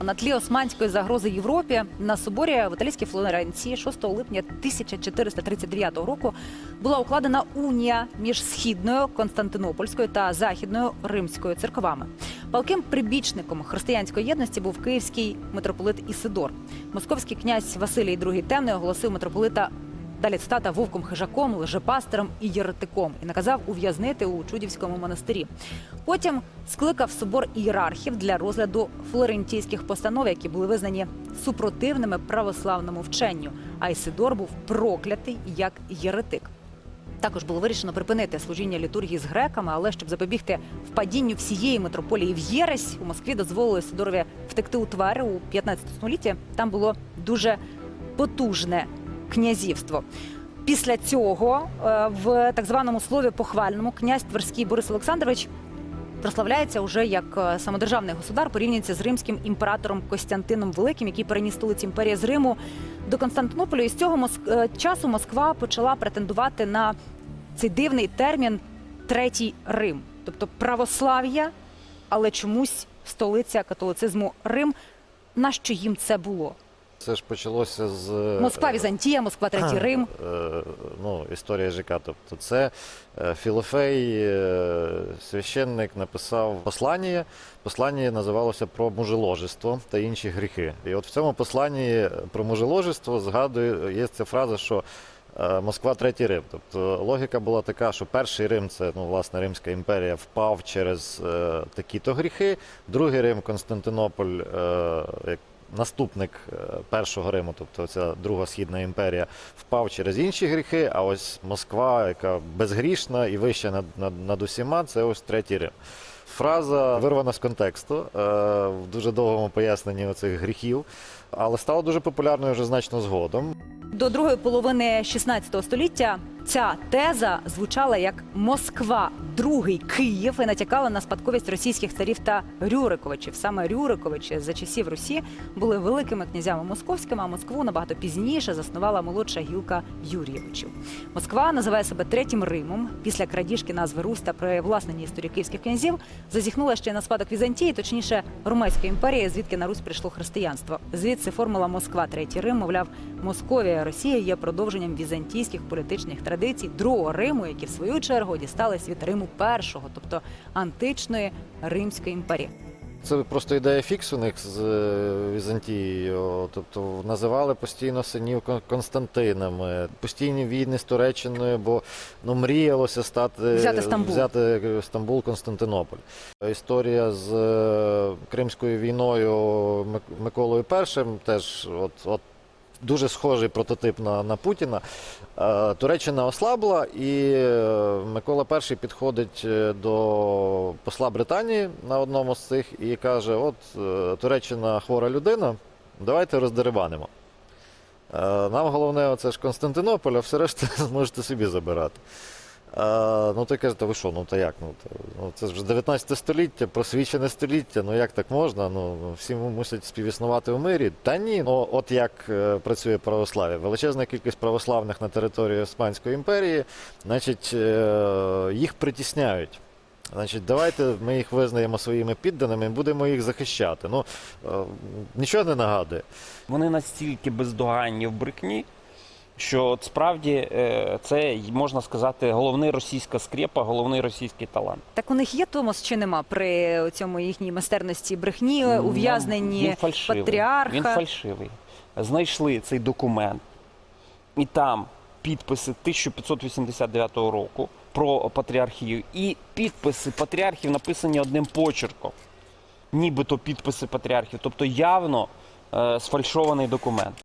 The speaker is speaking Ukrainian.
На тлі османської загрози Європі на соборі в італійській Флоренції 6 липня 1439 року була укладена унія між східною Константинопольською та західною римською церквами. Палким прибічником християнської єдності був київський митрополит Ісидор. Московський князь Василій II Темний оголосив митрополита далі цитата вовком хижаком, лжепастером і єретиком і наказав ув'язнити у Чудівському монастирі. Потім скликав собор ієрархів для розгляду флорентійських постанов, які були визнані супротивними православному вченню. А Ісидор був проклятий як єретик. Також було вирішено припинити служіння літургії з греками, але щоб запобігти впадінню всієї митрополії в єресь, у Москві дозволили Сидорові втекти у Твери у 15 столітті. Там було дуже потужне князівство. Після цього е, в так званому слові похвальному князь Тверський Борис Олександрович прославляється уже як е, самодержавний государ, порівнюється з римським імператором Костянтином Великим, який переніс столиці імперії з Риму до Константинополя. І з цього Моск- е, часу Москва почала претендувати на цей дивний термін Третій Рим, тобто православ'я, але чомусь столиця католицизму Рим. Нащо їм це було? Це ж почалося з Москва Візантія, Москва Третій Рим. е, ну, історія ЖК. Тобто це е, Філофей, е, священник, написав послання. Послання називалося про мужеложество та інші гріхи. І от в цьому посланні про мужеложество згадує, є ця фраза, що е, Москва третій Рим. Тобто логіка була така, що перший Рим це ну, власне Римська імперія впав через е, такі-то гріхи. Другий Рим, Константинополь, е, як наступник е, першого Риму, тобто ця друга східна імперія, впав через інші гріхи. А ось Москва, яка безгрішна і вища над, над, над усіма, це ось третій Рим. Фраза вирвана з контексту е, в дуже довгому поясненні оцих гріхів, але стала дуже популярною вже значно згодом. До другої половини 16 століття ця теза звучала як Москва, другий Київ і натякала на спадковість російських царів та Рюриковичів. Саме Рюриковичі за часів Русі були великими князями московськими, а Москву набагато пізніше заснувала молодша гілка Юрійовичів. Москва називає себе третім Римом. Після крадіжки назви Русь та привласнення історії київських князів зазіхнула ще на спадок Візантії, точніше Ромейської імперії, звідки на Русь прийшло християнство. Звідси формула Москва, третій Рим, мовляв, Московія, Росія є продовженням візантійських політичних традицій другого Риму, які в свою чергу дістались від Риму першого, тобто античної Римської імперії. Це просто ідея фікс у них з е, Візантією. Тобто називали постійно синів Кон- Константинами, постійні війни з Туреччиною, бо ну, мріялося стати Взяти Стамбул. взяти Стамбул, Константинополь. Історія з е, Кримською війною Миколою І теж от, от дуже схожий прототип на, на Путіна. Е, Туреччина ослабла, і е, Микола І підходить е, до посла Британії на одному з цих і каже: От Туреччина хвора людина, давайте роздерибанимо. Е, Нам головне, це ж Константинополь, а все решта зможете собі забирати. Ну, той каже, та ви що, ну та як? Ну, та, ну, це ж вже 19 століття, просвічене століття, ну як так можна? Ну, всі мусять співіснувати у мирі. Та ні, ну от як е, працює православ'я. Величезна кількість православних на території Османської імперії, значить, е, їх притісняють. Значить, давайте ми їх визнаємо своїми підданими і будемо їх захищати. Ну, е, нічого не нагадує. Вони настільки бездоганні в брехні, що от справді е, це можна сказати головний російська скрепа, головний російський талант. Так у них є Томос чи нема при цьому їхній майстерності брехні, Ну, ув'язненні патріарха? Він фальшивий. Знайшли цей документ, і там підписи 1589 року про патріархію, і підписи патріархів написані одним почерком. Нібито підписи патріархів. Тобто явно е, сфальшований документ.